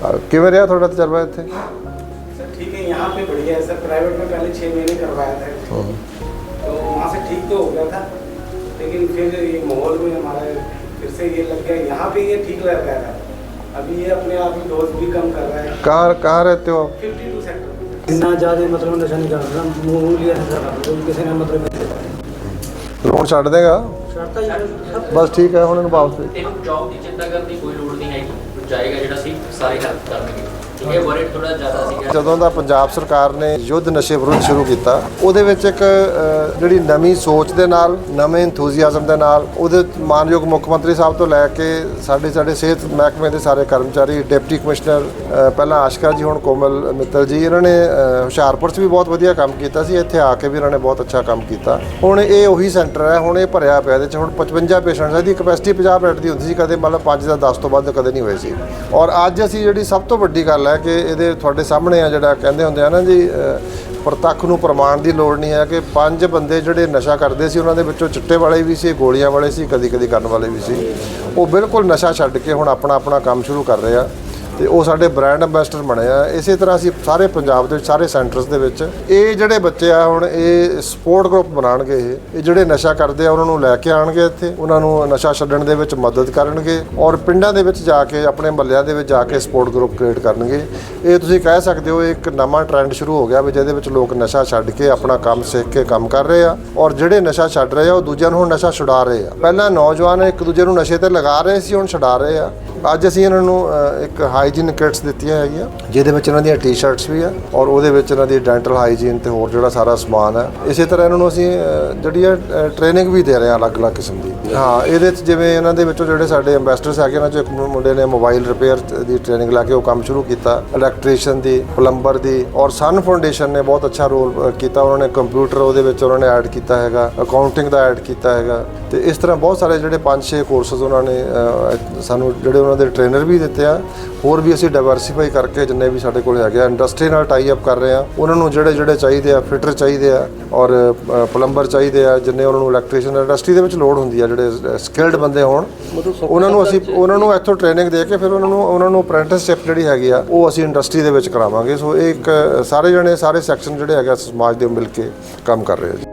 ਅਹ ਕਿਵੇਂ ਰਿਹਾ ਤੁਹਾਡਾ ਤਜਰਬਾ ਇੱਥੇ सर ठीक है यहाँ पे बढ़िया है सर प्राइवेट में पहले छः महीने करवाया था तो वहाँ से ठीक तो हो गया था लेकिन फिर ये माहौल में हमारा फिर से ये लग गया यहाँ पे ये ठीक लग रहा था अभी ये अपने आप ही डोज भी कम कर रहा है कहाँ कहाँ रहते हो आप फिफ्टी टू सेक्टर ਇੰਨਾ ਜ਼ਿਆਦਾ ਮਤਲਬ ਨਸ਼ਾ ਨਹੀਂ ਕਰਦਾ ਮੂੰਹ ਲਿਆ ਨਸ਼ਾ ਕਰਦਾ ਕੋਈ ਕਿਸੇ ਨੇ ਮਤਲਬ ਲੋਨ ਛੱਡ ਦੇਗਾ ਛੱਡਤਾ ਜੀ ਸਭ ਬਸ ਠੀਕ ਹੈ ਹੁਣ ਇਹਨੂੰ ਵਾਪਸ ਭੇਜ। ਤੇ ਜੌਬ ਦੀ ਚਿੰਤਾ ਕਰਨ ਦੀ ਕੋਈ ਲੋੜ ਨਹੀਂ ਹੈਗੀ ਜਾਏਗਾ ਜਿਹੜਾ ਸੀ ਸਾਰੇ ਹੈਲਪ ਕਰਨਗੇ। ਠੀਕ ਹੈ ਥੋੜਾ ਜ਼ਿਆਦਾ ਸੀਗਾ। ਜਦੋਂ ਦਾ ਪੰਜਾਬ ਸਰਕਾਰ ਨੇ ਯੁੱਧ ਨਸ਼ੇ ਵਿਰੁੱਧ ਸ਼ੁਰੂ ਕੀਤਾ ਉਹਦੇ ਵਿੱਚ ਇੱਕ ਅ, ਜਿਹੜੀ ਨਵੀਂ ਸੋਚ ਦੇ ਨਾਲ ਨਵੇਂ ਇੰਥੂਸੀਆਜ਼ਮ ਦੇ ਨਾਲ ਉਹਦੇ ਮਾਨਯੋਗ ਮੁੱਖ ਮੰਤਰੀ ਸਾਹਿਬ ਤੋਂ ਲੈ ਕੇ ਸਾਡੇ ਸਾਡੇ ਸਿਹਤ ਮਹਿਕਮੇ ਦੇ ਸਾਰੇ ਕਰਮਚਾਰੀ ਡਿਪਟੀ ਕਮਿਸ਼ਨਰ ਅ, ਪਹਿਲਾਂ ਆਸ਼ਕਾ ਜੀ ਹੁਣ ਕੋਮਲ ਮਿੱਤਲ ਜੀ ਇਹਨਾਂ ਨੇ ਅ, ਹੁਸ਼ਿਆਰਪੁਰ 'ਚ ਵੀ ਬਹੁਤ ਵਧੀਆ ਕੰਮ ਕੀਤਾ ਸੀ ਇੱਥੇ ਆ ਕੇ ਵੀ ਇਹਨਾਂ ਨੇ ਬਹੁਤ ਅੱਛਾ ਕੰਮ ਕੀਤਾ। ਹੁਣ ਇਹ ਉਹੀ ਸੈਂਟਰ ਹੈ ਹੁਣ ਇਹ ਭਰਿਆ ਪਿਆ ਇਹਦੇ 'ਚ ਹੁਣ 55 ਪੇਸ਼ੈਂਟਸ ਇਹਦੀ ਕਪੈਸਿਟੀ 50 ਬੈੱਡ ਦੀ ਹੁੰਦੀ ਸੀ ਕਦੇ ਮਤਲਬ 5 ਜਾਂ 10 ਤੋਂ ਵੱਧ ਕਦੇ ਨਹੀਂ ਹੋਏ ਸੀ। ਔਰ ਅੱਜ ਅਸੀਂ ਜਿਹੜੀ ਸਭ ਤੋਂ ਵੱਡੀ ਗੱਲ ਹੈ ਕਿ ਇਹਦੇ ਤੁਹਾਡੇ ਸਾਹਮਣੇ ਆ ਜਿਹੜਾ ਕਹਿੰਦੇ ਹੁੰਦੇ ਆ ਨਾ ਜੀ ਪ੍ਰਤੱਖ ਨੂੰ ਪ੍ਰਮਾਣ ਦੀ ਲੋੜ ਨਹੀਂ ਹੈ ਕਿ ਪੰਜ ਬੰਦੇ ਜਿਹੜੇ ਨਸ਼ਾ ਕਰਦੇ ਸੀ, ਉਹਨਾਂ ਦੇ ਵਿੱਚੋਂ ਚਿੱਟੇ ਵਾਲੇ ਵੀ ਸੀ, ਗੋਲੀਆਂ ਵਾਲੇ ਸੀ ਕਦੀ ਕਦੀ ਕਰਨ ਵਾਲੇ ਵੀ ਸੀ। ਉਹ ਬਿਲਕੁਲ ਨਸ਼ਾ ਛੱਡ ਕੇ ਹੁਣ ਆਪਣਾ ਆਪਣਾ ਕੰਮ ਸ਼ੁਰੂ ਕਰ ਰਹੇ ਆ। ਤੇ ਉਹ ਸਾਡੇ ਬ੍ਰਾਂਡ ਐਂਬੈਸਡਰ ਬਣੇ ਆ। ਇਸੇ ਤਰ੍ਹਾਂ ਅਸੀਂ ਸਾਰੇ ਪੰਜਾਬ ਦੇ ਵਿੱਚ, ਸਾਰੇ ਸੈਂਟਰਸ ਦੇ ਵਿੱਚ ਇਹ ਜਿਹੜੇ ਬੱਚੇ ਆ ਹੁਣ, ਇਹ ਸਪੋਰਟ ਗਰੁੱਪ ਬਣਾਉਣਗੇ ਇਹ। ਜਿਹੜੇ ਨਸ਼ਾ ਕਰਦੇ ਆ, ਉਹਨਾਂ ਨੂੰ ਲੈ ਕੇ ਆਣਗੇ ਇੱਥੇ। ਉਹਨਾਂ ਨੂੰ ਨਸ਼ਾ ਛੱਡਣ ਦੇ ਵਿੱਚ ਮਦਦ ਕਰਨਗੇ ਔਰ ਪਿੰਡਾਂ ਦੇ ਵਿੱਚ ਜਾ ਕੇ, ਆਪਣੇ ਮਹੱਲਿਆਂ ਦੇ ਵਿੱਚ ਜਾ ਕੇ ਸਪੋਰਟ ਗਰੁੱਪ ਕ੍ਰੀਏਟ ਕਰਨਗੇ। ਇਹ ਤੁਸੀਂ ਕਹਿ ਸਕਦੇ ਹੋ ਇੱਕ ਨਵਾਂ ਟ੍ਰੈਂਡ ਸ਼ੁਰੂ ਹੋ ਗਿਆ ਵੀ ਜਿਹਦੇ ਵਿੱਚ ਲੋਕ ਨਸ਼ਾ ਛੱਡ ਕੇ ਆਪਣਾ ਕੰਮ ਸਿੱਖ ਕੇ ਕੰਮ ਕਰ ਰਹੇ ਆ ਔਰ ਜਿਹੜੇ ਨਸ਼ਾ ਛੱਡ ਰਹੇ ਆ, ਉਹ ਦੂਜਿਆਂ ਨੂੰ ਹੁਣ ਨਸ਼ਾ ਛੁਡਾ ਰਹੇ ਆ। ਪਹਿਲਾਂ ਨੌਜਵਾਨ ਇੱਕ ਦੂਜੇ ਨੂੰ ਨਸ਼ੇ ਤੇ ਲਗਾ ਰਹੇ ਸੀ, ਹੁਣ ਛੁਡਾ ਰਹੇ ਆ। ਅੱਜ ਅਸੀਂ ਇਹਨਾਂ ਨੂੰ ਇੱਕ ਹਾਈਜੀਨ ਕਿਟਸ ਦਿੱਤੀਆਂ ਹੈਗੀਆਂ, ਜਿਹਦੇ ਵਿੱਚ ਇਹਨਾਂ ਦੀਆਂ ਟੀ-ਸ਼ਰਟਸ ਵੀ ਆ ਔਰ ਉਹਦੇ ਵਿੱਚ ਇਹਨਾਂ ਦੀ ਡੈਂਟਲ ਹਾਈਜੀਨ ਤੇ ਹੋਰ ਜਿਹੜਾ ਸਾਰਾ ਸਮਾਨ ਹੈ ਇਸੇ ਤਰ੍ਹਾਂ ਇਹਨਾਂ ਨੂੰ ਅਸੀਂ ਜਿਹੜੀ ਹੈ ਟ੍ਰੇਨਿੰਗ ਵੀ ਦੇ ਰਹੇ ਹਾਂ ਅਲੱਗ-ਅਲੱਗ ਕਿਸਮ ਦੀ। ਹਾਂ, ਇਹਦੇ ਵਿੱਚ ਜਿਵੇਂ ਇਹਨਾਂ ਦੇ ਵਿੱਚੋਂ ਜਿਹੜੇ ਸਾਡੇ ਐਂਬੈਸਡਰਸ ਹੈਗੇ ਉਹਨਾਂ ਚੋਂ ਇੱਕ ਮੁੰਡੇ ਨੇ ਮੋਬਾਈਲ ਰਿਪੇਅਰ ਦੀ ਟ੍ਰੇਨਿੰਗ ਲਾ ਕੇ ਉਹ ਕੰਮ ਸ਼ੁਰੂ ਕੀਤਾ ਇਲੈਕਟ੍ਰੀਸ਼ੀਅਨ ਦੀ ਪਲੰਬਰ ਦੀ ਔਰ ਸਨ ਫਾਊਂਡੇਸ਼ਨ ਨੇ ਬਹੁਤ ਅੱਛਾ ਰੋਲ ਕੀਤਾ। ਉਹਨਾਂ ਨੇ ਕੰਪਿਊਟਰ ਉਹਦੇ ਵਿੱਚ ਉਹਨਾਂ ਨੇ ਐਡ ਕੀਤਾ ਹੈਗਾ ਅਕਾਊਂਟਿੰਗ ਦਾ ਐਡ ਕੀਤਾ ਹੈਗਾ। ਤੇ ਇਸ ਤਰ੍ਹਾਂ ਬਹੁਤ ਸਾਰੇ ਜਿਹੜੇ 5-6 ਕੋਰਸਸ ਉਹਨਾਂ ਨੇ ਸਾਨੂੰ ਜਿਹੜੇ ਉਹਨਾਂ ਦੇ ਟ੍ਰੇਨਰ ਵੀ ਦਿੱਤੇ ਆ, ਹੋਰ ਵੀ ਅਸੀਂ ਡਾਈਵਰਸਿਫਾਈ ਕਰਕੇ ਜਿੰਨੇ ਵੀ ਸਾਡੇ ਕੋਲ ਹੈਗੇ ਆ ਇੰਡਸਟਰੀ ਨਾਲ ਟਾਈ ਅਪ ਕਰ ਰਹੇ ਆ। ਉਹਨਾਂ ਨੂੰ ਜਿਹੜੇ ਜਿਹੜੇ ਚਾਹੀਦੇ ਆ ਫਿਟਰ ਚਾਹੀਦੇ ਆ ਔਰ ਪਲੰਬਰ ਚਾਹੀਦੇ ਆ, ਜਿੰਨੇ ਉਹਨਾਂ ਨੂੰ ਇਲੈਕਟ੍ਰੀਸ਼ੀਅਨ ਇੰਡਸਟਰੀ ਦੇ ਵਿੱਚ ਲੋਡ ਹੁੰਦੀ ਆ ਜਿਹੜੇ ਸਕਿਲਡ ਬੰਦੇ ਹੋਣ ਉਹਨਾਂ ਨੂੰ ਅਸੀਂ ਉਹਨਾਂ ਨੂੰ ਇੱਥੋਂ ਟ੍ਰੇਨਿੰਗ ਦੇ ਕੇ ਫਿਰ ਉਹਨਾਂ ਨੂੰ ਉਹਨਾਂ ਨੂੰ ਅਪ੍ਰੈਂਟਿਸਸ਼ਿਪ ਜਿਹੜੀ ਹੈਗੀ ਆ ਉਹ ਅਸੀਂ ਇੰਡਸਟਰੀ ਦੇ ਵਿੱਚ ਕਰਾਵਾਂਗੇ। ਸੋ ਇਹ ਇੱਕ ਸਾਰੇ ਜਣੇ ਸਾਰੇ ਸੈਕਸ਼ਨ ਜਿਹੜੇ ਹੈਗੇ ਸਮਾਜ ਦੇ ਮਿਲ ਕੇ ਕੰਮ ਕਰ ਰਹੇ ਆ ਜੀ।